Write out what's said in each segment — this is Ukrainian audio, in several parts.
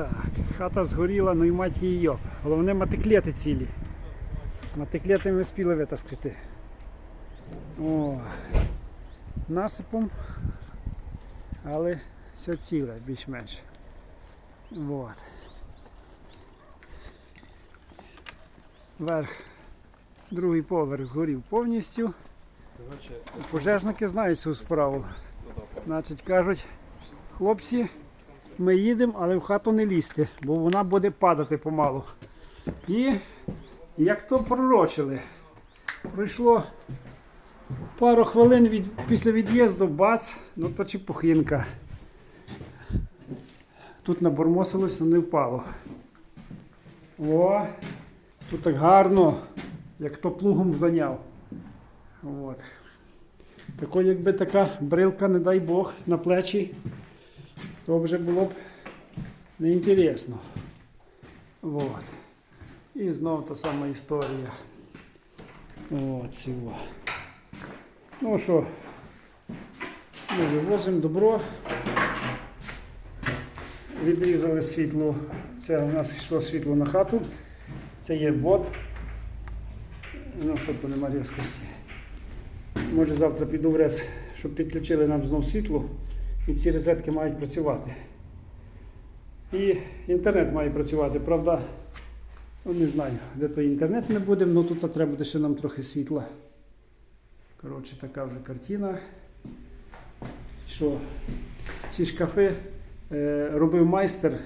Так, хата згоріла, ну і мать її. Головне мотоклети цілі. Мотоклети ми спіли витаскати. О, насипом, але все ціле, більш-менш. Вот. Верх, другий поверх згорів повністю. Пожежники знають цю справу. Значить, кажуть, хлопці, ми їдемо, але в хату не лізьте, бо вона буде падати помалу. І як то пророчили, пройшло пару хвилин від, після від'їзду, бац, ну то чепухинка. Тут набормосилося, не впало. О, тут так гарно, як то плугом зайняв. От. Тако, якби така брилка, не дай Бог, на плечі, то вже було б неінтересно. От. І знову та сама історія. От. Ну що, ми вивозимо добро. Відрізали світло. Це у нас йшло світло на хату. Це є вод. Ну, щоб то нема різкості. Може завтра піду в РЕС, щоб підключили нам знов світло, і ці розетки мають працювати. І інтернет має працювати, правда, ну, не знаю, де той інтернет не буде, але тут треба буде ще нам трохи світла. Коротше, така вже картина. Що ці шкафи е, робив майстер,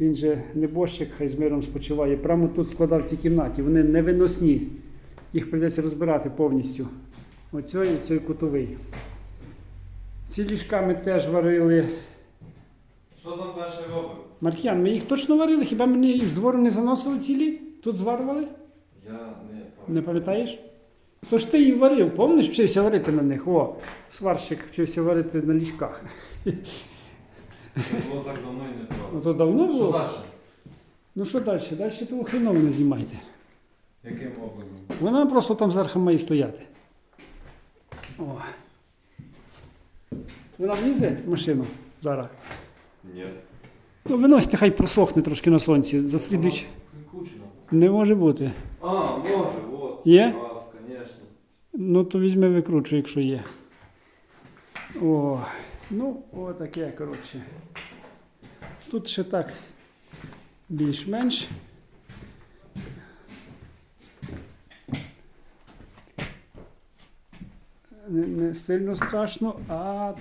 він же небожчик, хай з миром спочиває. Прямо тут складав в цій кімнаті. Вони невиносні. Їх прийдеться розбирати повністю. Оцей і цей кутовий. Ці ліжка ми теж варили. що там далі робимо? Маркіян, ми їх точно варили? Хіба ми не- із двору не заносили цілі? Тут зварювали? Я не Не пам'ятаєш? То ж ти і варив, помниш, вчився варити на них. О, сварщик вчився варити на ліжках. Це було так давно і не Ну правда. то давно Що було? далі? Ну що далі? Далі того хреново не знімайте. Яким образом? Вона просто там зверху має стояти. О. Вона влізе в машину зараз. Ні. Ну, виносите, хай просохне трошки на сонці. За. Кучно. Не може бути. А, може, от. Є? Звісно. Ну, то візьми викручуй, якщо є. О, ну, отаке, коротше. Тут ще так більш-менш. Не, не сильно страшно, а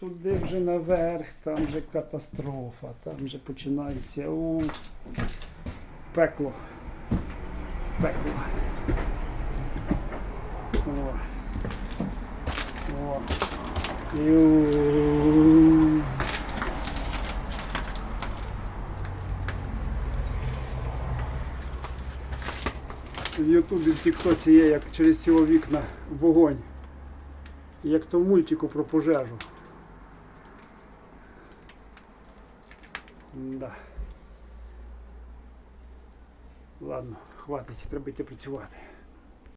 туди вже наверх, там вже катастрофа, там вже починається у пекло. Пекло. О. О. В Ютубі в Тіктоці є, як через ці вікна вогонь. Як то в мультику про пожежу. Да. Ладно, хватить, треба йти працювати.